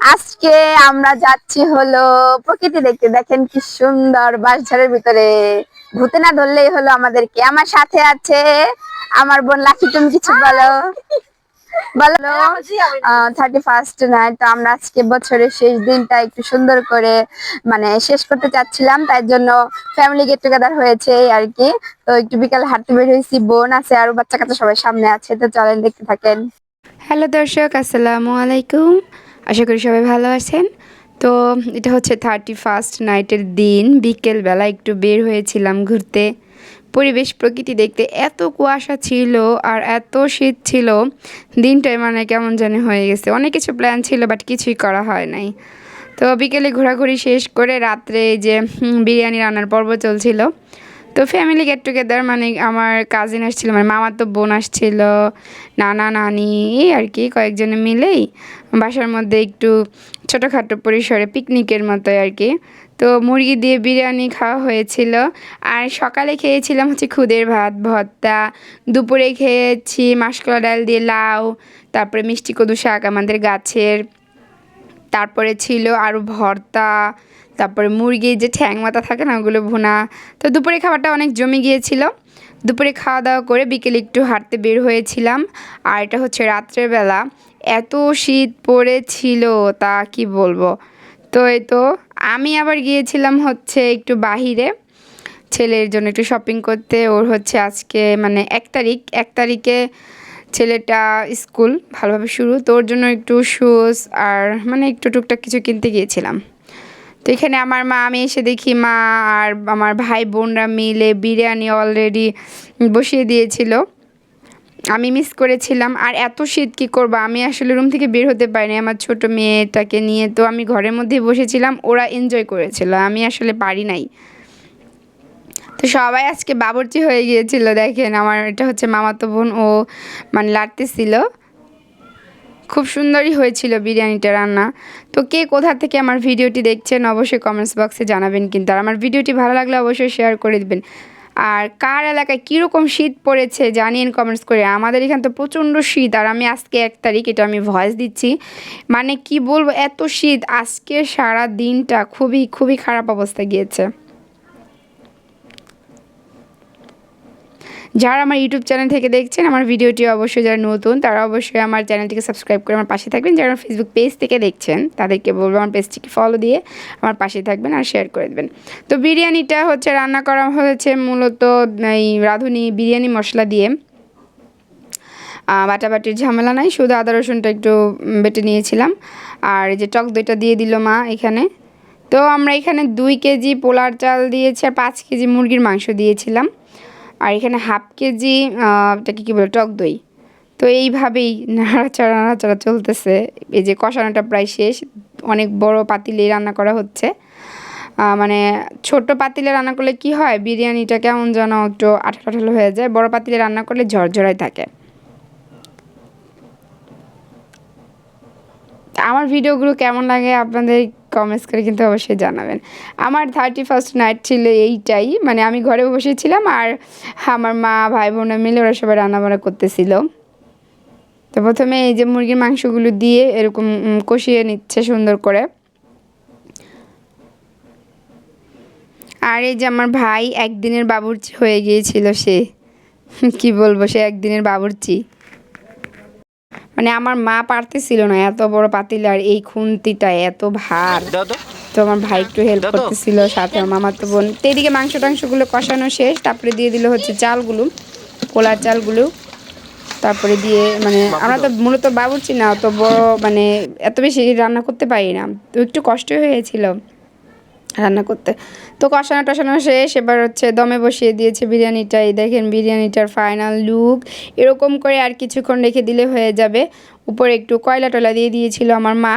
আজকে আমরা যাচ্ছি হলো প্রকৃতি দেখতে। দেখেন কি সুন্দর বাঁশঝাড়ের ভিতরে। ভূতে না ধরলেই হলো আমাদেরকে। আমার সাথে আছে আমার বোন লাকি তুমি কিছু বলো? বলো। থার্টি ফার্স্ট নাইট তো আমরা আজকে বছরের শেষ দিনটা একটু সুন্দর করে মানে শেষ করতে চাচ্ছিলাম তাই জন্য ফ্যামিলি গেট টুগেদার হয়েছে আর কি। তো একটু বিকালে হাঁটতে বের হয়েছি বোন আছে আর বাচ্চা কাচ্চা সবাই সামনে আছে তো চলেন দেখতে থাকেন। হ্যালো দর্শক আসসালামু আলাইকুম। আশা করি সবাই ভালো আছেন। তো এটা হচ্ছে থার্টি ফার্স্ট নাইটের দিন। বিকেলবেলা একটু বের হয়েছিলাম ঘুরতে। পরিবেশ, প্রকৃতি দেখতে এত কুয়াশা ছিল আর এত শীত ছিল। দিনটাই মানে কেমন জানি হয়ে গেছে। অনেক কিছু প্ল্যান ছিল বাট কিছুই করা হয় নাই। তো বিকেলে ঘোরাঘুরি শেষ করে রাত্রে যে বিরিয়ানি রান্নার পর্ব চলছিল। তো ফ্যামিলি গেট টুগেদার মানে আমার কাজিন আসছিল মানে মামার তো বোন আসছিল, নানা, নানি আর কি, কয়েকজনে মিলেই বাসার মধ্যে একটু ছোটোখাটো পরিসরে পিকনিকের মতো আর কি। তো মুরগি দিয়ে বিরিয়ানি খাওয়া হয়েছিল। আর সকালে খেয়েছিলাম হচ্ছে খুদের ভাত, ভর্তা, দুপুরে খেয়েছি মাসকলা ডাল দিয়ে লাউ, তারপরে মিষ্টি কদু শাক আমাদের গাছের, তারপরে ছিল আরও ভর্তা তারপরে মুরগির যে ঠ্যাং মাথা থাকে না, ওগুলো ভুনা। তো দুপুরে খাবারটা অনেক জমে গিয়েছিল। দুপুরে খাওয়া দাওয়া করে বিকেলে একটু হাঁটতে বের হয়েছিলাম। আর এটা হচ্ছে রাত্রের বেলা। এত শীত পড়েছিল, তা কি বলব? তো এই তো, আমি আবার গিয়েছিলাম হচ্ছে একটু বাহিরে। ছেলের জন্য একটু শপিং করতে। ওর হচ্ছে আজকে মানে এক তারিখ। এক তারিখে ছেলেটা স্কুল, ভালোভাবে শুরু। তো ওর জন্য একটু শুজ আর মানে একটু টুকটাক কিছু কিনতে গিয়েছিলাম। তো এখানে আমার মা, আমি এসে দেখি মা আর আমার ভাই বোনরা মিলে বিরিয়ানি অলরেডি বসিয়ে দিয়েছিল। আমি মিস করেছিলাম। আর এত শীত কী করব? আমি আসলে রুম থেকে বের হতে পারিনি আমার ছোট মেয়েটাকে নিয়ে। তো আমি ঘরের মধ্যেই বসেছিলাম, ওরা এনজয় করেছিল। আমি আসলে পারি নাই। তো সবাই আজকে বাবরচি হয়ে গিয়েছিল। দেখেন আমার, এটা হচ্ছে মামাতো বোন। ও মানে লাড়তেছিল খুব সুন্দরই হয়েছিল বিরিয়ানিটা রান্না। তো কে কোথা থেকে আমার ভিডিওটি দেখছেন অবশ্যই কমেন্টস বক্সে জানাবেন কিন্তু, আর আমার ভিডিওটি ভালো লাগলে অবশ্যই শেয়ার করে দেবেন। আর কার এলাকায় কীরকম শীত পড়েছে জানিয়েন কমেন্টস করে। আমাদের এখানে তো প্রচণ্ড শীত, আর আমি আজকে এক তারিখ, এটা আমি ভয়েস দিচ্ছি। মানে কি বলব, এত শীত, আজকে সারা দিনটা খুবই খুবই খারাপ অবস্থা গিয়েছে। যারা আমার ইউটিউব চ্যানেল থেকে দেখছেন, আমার ভিডিওটি অবশ্যই যারা নতুন, তারা অবশ্যই আমার চ্যানেলটিকে সাবস্ক্রাইব করে আমার পাশে থাকবেন। যারা আমার ফেসবুক পেজ থেকে দেখছেন, তাদেরকে বলব আমার পেজটিকে ফলো দিয়ে আমার পাশে থাকবেন আর শেয়ার করে দেবেন। তো বিরিয়ানিটা হচ্ছে, রান্না করা হয়েছে মূলত এই রাঁধুনি বিরিয়ানি মশলা দিয়ে। বাটাবাটির ঝামেলা নাই, শুধু আদা রসুনটা একটু বেটে নিয়েছিলাম। আর যে টক দইটা দিয়ে দিল মা এখানে। তো আমরা এখানে দুই কেজি পোলার চাল দিয়েছি আর পাঁচ কেজি মুরগির মাংস দিয়েছিলাম। আর এখানে হাফ কেজি এটাকে কী বলে, টক দই। তো এইভাবেই নাড়াচাড়া নাড়াচাড়া চলতেছে। এই যে কষানোটা প্রায় শেষ। অনেক বড় পাতিলেই রান্না করা হচ্ছে। মানে ছোট পাতিলে রান্না করলে কি হয়, বিরিয়ানিটা কেমন যেন একটু আঠালো আঠালো হয়ে যায়। বড় পাতিলে রান্না করলে ঝরঝরাই থাকে। আমার ভিডিওগুলো কেমন লাগে আপনাদের কমেন্টস করে কিন্তু অবশ্যই জানাবেন। আমার থার্টি ফার্স্ট নাইট ছিল এইটাই মানে আমি ঘরে বসেছিলাম আর আমার মা ভাই বোনরা মিলে ওরা সবাই রান্নাবান্না করতেছিল। তো প্রথমে এই যে মুরগির মাংসগুলো দিয়ে এরকম কষিয়ে নিচ্ছে সুন্দর করে। আর এই যে আমার ভাই একদিনের বাবুর্চি হয়ে গিয়েছিল সে। কি বলব, সে একদিনের বাবুর্চি। মানে আমার মা পারতেছিল না এত বড় পাতিল আর এই খুন্তিটা এত ভার। তো। আমার ভাই একটু হেল্প করতেছিল সাথে আমার মামার তো বোন। তো এদিকে মাংস টাংসগুলো কষানো শেষ তারপরে দিয়ে দিল হচ্ছে চালগুলো পোলার চালগুলো। তারপরে দিয়ে মানে আমরা তো মূলত বাবুর্চি না তো বড় মানে এত বেশি রান্না করতে পারি না। তো একটু কষ্টই হয়েছিল। রান্না করতে। তো কষানো টসানো শেষ, এবার হচ্ছে দমে বসিয়ে দিয়েছে বিরিয়ানিটা এই দেখেন বিরিয়ানিটার ফাইনাল লুক এরকম করে আর কিছুক্ষণ রেখে দিলে হয়ে যাবে। উপরে একটু কয়লা টয়লা দিয়ে দিয়েছিল আমার মা।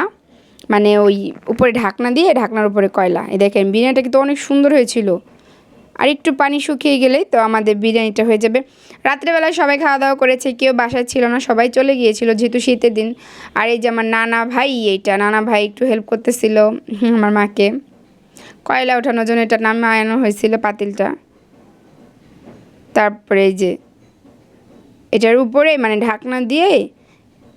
মানে ওই উপরে ঢাকনা দিয়ে, ঢাকনার উপরে কয়লা। এই দেখেন বিরিয়ানিটা কিন্তু অনেক সুন্দর হয়েছিল। আর একটু পানি শুকিয়ে গেলেই তো আমাদের বিরিয়ানিটা হয়ে যাবে। রাত্রেবেলায় সবাই খাওয়া দাওয়া করেছে, কেউ বাসায় ছিল না, সবাই চলে গিয়েছিল যেহেতু শীতের দিন। আর এই যে আমার নানা ভাই, এইটা, নানা ভাই একটু হেল্প করতেছিল আমার মাকে। কয়লা ওঠানোর জন্য এটা নামে আনানো হয়েছিল পাতিলটা। তারপরে এই যে, এটার উপরে মানে ঢাকনা দিয়ে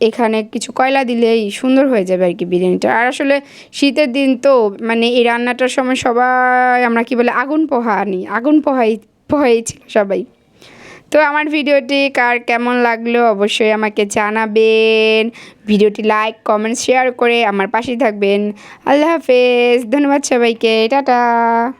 এখানে কিছু কয়লা দিলেই সুন্দর হয়ে যাবে আর কি বিরিয়ানিটা। আর আসলে শীতের দিন তো মানে এই রান্নাটার সময় সবাই আমরা কি বলে আগুন পোহা আনি আগুন পোহাই পোহাই ছিল সবাই। তো আমার ভিডিওটি কার কেমন লাগল অবশ্যই আমাকে জানাবেন। ভিডিওটি লাইক কমেন্ট শেয়ার করে আমার পাশে থাকবেন। আল্লাহ হাফেজ, ধন্যবাদ সবাইকে, টাটা।